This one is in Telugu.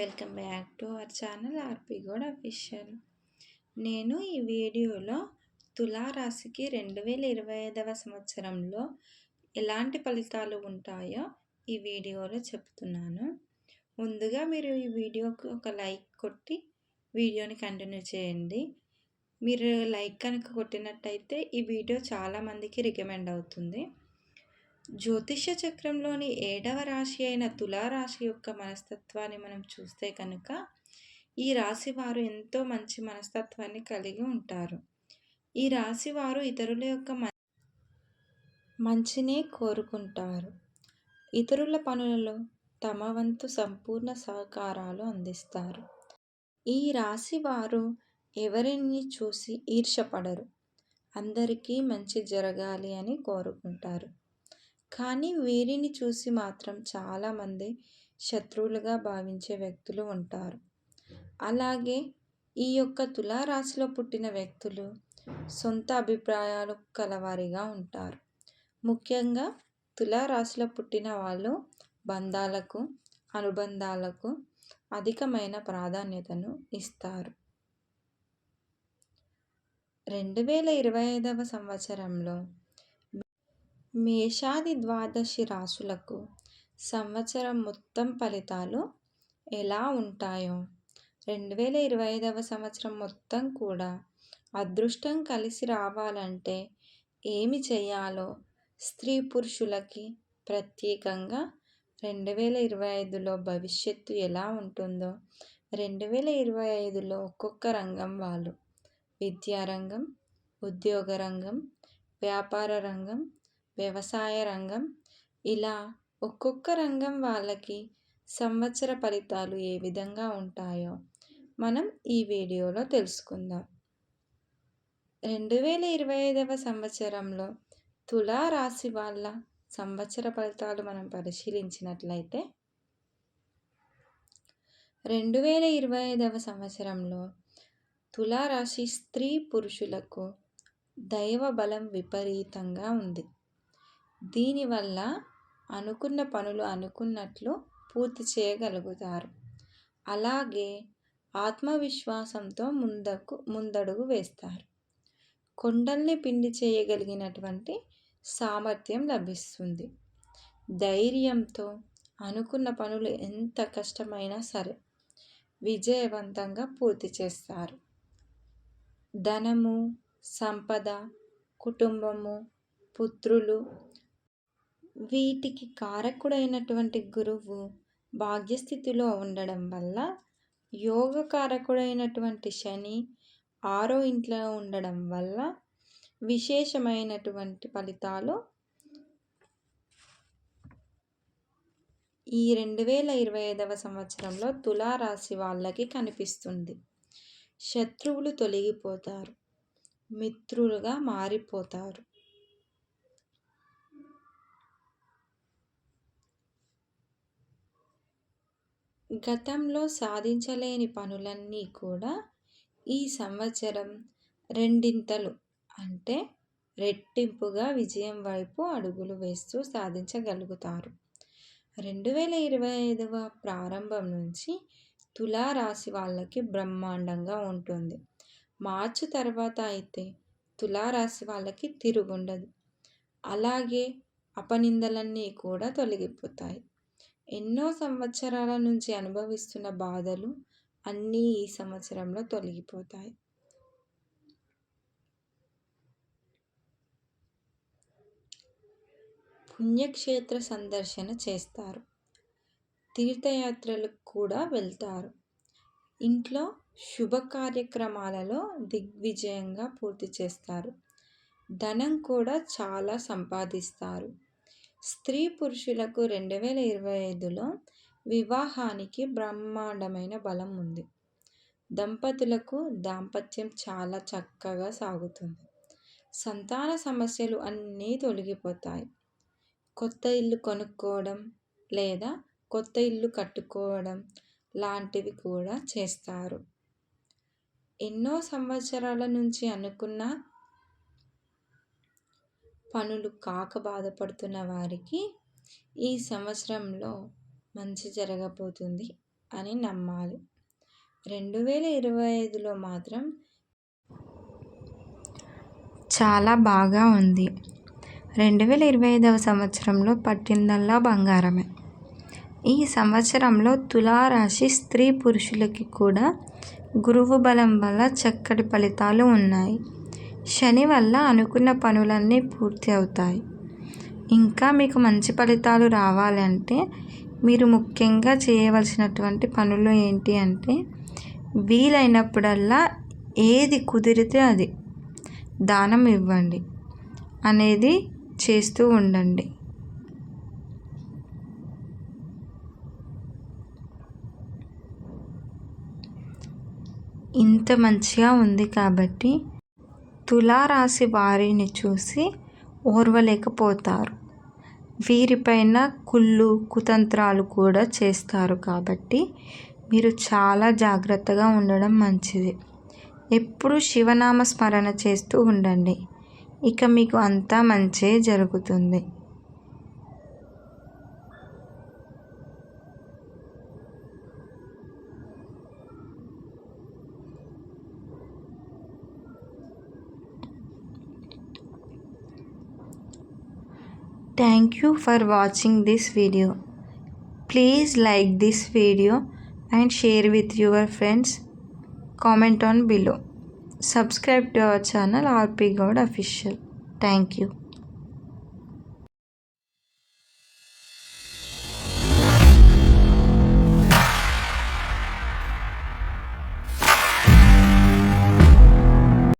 Welcome back to our channel RP Gode official. నేను ఈ వీడియోలో తులారాశికి రెండు వేల ఇరవై ఐదవ సంవత్సరంలో ఎలాంటి ఫలితాలు ఉంటాయో ఈ వీడియోలో చెప్తున్నాను. ముందుగా మీరు ఈ వీడియోకి ఒక లైక్ కొట్టి వీడియోని కంటిన్యూ చేయండి. మీరు లైక్ కనుక కొట్టినట్టయితే ఈ వీడియో చాలామందికి రికమెండ్ అవుతుంది. జ్యోతిష చక్రంలోని ఏడవ రాశి అయిన తులారాశి యొక్క మనస్తత్వాన్ని మనం చూస్తే కనుక ఈ రాశి వారు ఎంతో మంచి మనస్తత్వాన్ని కలిగి ఉంటారు. ఈ రాశి వారు ఇతరుల యొక్క మంచినే కోరుకుంటారు. ఇతరుల పనులలో తమ వంతు సంపూర్ణ సహకారాలు అందిస్తారు. ఈ రాశి వారు ఎవరిని చూసి ఈర్షపడరు అందరికీ మంచి జరగాలి అని కోరుకుంటారు. కానీ వీరిని చూసి మాత్రం చాలామంది శత్రువులుగా భావించే వ్యక్తులు ఉంటారు. అలాగే ఈ యొక్క తులారాశిలో పుట్టిన వ్యక్తులు సొంత అభిప్రాయాలు కలవారిగా ఉంటారు. ముఖ్యంగా తులారాశిలో పుట్టిన వాళ్ళు బంధాలకు అనుబంధాలకు అధికమైన ప్రాధాన్యతను ఇస్తారు. రెండు వేల ఇరవై ఐదవ సంవత్సరంలో మేషాది ద్వాదశి రాశులకు సంవత్సరం మొత్తం ఫలితాలు ఎలా ఉంటాయో. రెండు వేల ఇరవై ఐదవ సంవత్సరం మొత్తం కూడా అదృష్టం కలిసి రావాలంటే ఏమి చేయాలో స్త్రీ పురుషులకి ప్రత్యేకంగా రెండు వేల ఇరవై ఐదులో భవిష్యత్తు ఎలా ఉంటుందో రెండు వేల ఇరవై ఐదులో ఒక్కొక్క రంగం వాళ్ళు. విద్యారంగం ఉద్యోగ రంగం వ్యాపార రంగం వ్యవసాయ రంగం. ఇలా ఒక్కొక్క రంగం వాళ్ళకి సంవత్సర ఫలితాలు ఏ విధంగా ఉంటాయో మనం ఈ వీడియోలో తెలుసుకుందాం. రెండు వేల ఇరవై ఐదవ సంవత్సరంలో తులా రాశి వాళ్ళ సంవత్సర ఫలితాలు మనం పరిశీలించినట్లయితే రెండు వేల ఇరవై ఐదవ సంవత్సరంలో తులారాశి స్త్రీ పురుషులకు దైవ బలం విపరీతంగా ఉంది. దీనివల్ల అనుకున్న పనులు అనుకున్నట్లు పూర్తి చేయగలుగుతారు. అలాగే ఆత్మవిశ్వాసంతో ముందకు ముందడుగు వేస్తారు. కొండల్ని పిండి చేయగలిగినటువంటి సామర్థ్యం లభిస్తుంది. ధైర్యంతో అనుకున్న పనులు ఎంత కష్టమైనా సరే విజయవంతంగా పూర్తి చేస్తారు. ధనము సంపద కుటుంబము పుత్రులు వీటికి కారకుడైనటువంటి గురువు భాగ్యస్థితిలో ఉండడం వల్ల యోగ కారకుడైనటువంటి శని ఆరో ఇంట్లో ఉండడం వల్ల విశేషమైనటువంటి ఫలితాలు ఈ రెండు వేల ఇరవై ఐదవ సంవత్సరంలో తులారాశి వాళ్ళకి కనిపిస్తుంది. శత్రువులు తొలగిపోతారు. మిత్రులుగా మారిపోతారు. గతంలో సాధించలేని పనులన్నీ కూడా ఈ సంవత్సరం రెండింతలు అంటే రెట్టింపుగా విజయం వైపు అడుగులు వేస్తూ సాధించగలుగుతారు. రెండు వేల ఇరవై ఐదవ ప్రారంభం నుంచి తులారాశి వాళ్ళకి బ్రహ్మాండంగా ఉంటుంది. మార్చి తర్వాత అయితే తులారాశి వాళ్ళకి తిరుగుండదు. అలాగే అపనిందలన్నీ కూడా తొలగిపోతాయి. ఎన్నో సంవత్సరాల నుంచి అనుభవిస్తున్న బాధలు అన్నీ ఈ సంవత్సరంలో తొలగిపోతాయి. పుణ్యక్షేత్ర సందర్శన చేస్తారు. తీర్థయాత్రలకు కూడా వెళ్తారు. ఇంట్లో శుభ కార్యక్రమాలలో దిగ్విజయంగా పూర్తి చేస్తారు. ధనం కూడా చాలా సంపాదిస్తారు. స్త్రీ పురుషులకు రెండు వేల ఇరవై ఐదులో వివాహానికి బ్రహ్మాండమైన బలం ఉంది. దంపతులకు దాంపత్యం చాలా చక్కగా సాగుతుంది. సంతాన సమస్యలు అన్నీ తొలగిపోతాయి. కొత్త ఇల్లు కొనుక్కోవడం లేదా కొత్త ఇల్లు కట్టుకోవడం లాంటివి కూడా చేస్తారు. ఎన్నో సంవత్సరాల నుంచి అనుకున్న పనులు కాక బాధపడుతున్న వారికి ఈ సంవత్సరంలో మంచి జరగబోతుంది అని నమ్మాలి. రెండు వేల ఇరవై ఐదులో మాత్రం చాలా బాగా ఉంది. రెండు వేల ఇరవై ఐదవ సంవత్సరంలో పట్టిందల్లా బంగారమే. ఈ సంవత్సరంలో తులారాశి స్త్రీ పురుషులకి కూడా గురువు బలం వల్ల చక్కటి ఫలితాలు ఉన్నాయి. శని వల్ల అనుకున్న పనులన్నీ పూర్తి అవుతాయి. ఇంకా మీకు మంచి ఫలితాలు రావాలంటే మీరు ముఖ్యంగా చేయవలసినటువంటి పనులు ఏంటి అంటే వీలైనప్పుడల్లా ఏది కుదిరితే అది దానం ఇవ్వండి. అనేది చేస్తూ ఉండండి. ఇంత మంచిగా ఉంది కాబట్టి తులారాశి వారిని చూసి ఓర్వలేకపోతారు. వీరిపైన కుళ్ళు కుతంత్రాలు కూడా చేస్తారు కాబట్టి మీరు చాలా జాగ్రత్తగా ఉండడం మంచిది. ఎప్పుడు శివనామ స్మరణ చేస్తూ ఉండండి. ఇక మీకు అంతా మంచే జరుగుతుంది. Thank you for watching this video. Please like this video and share with your friends. Comment on below. Subscribe to our channel RP God Official. Thank you.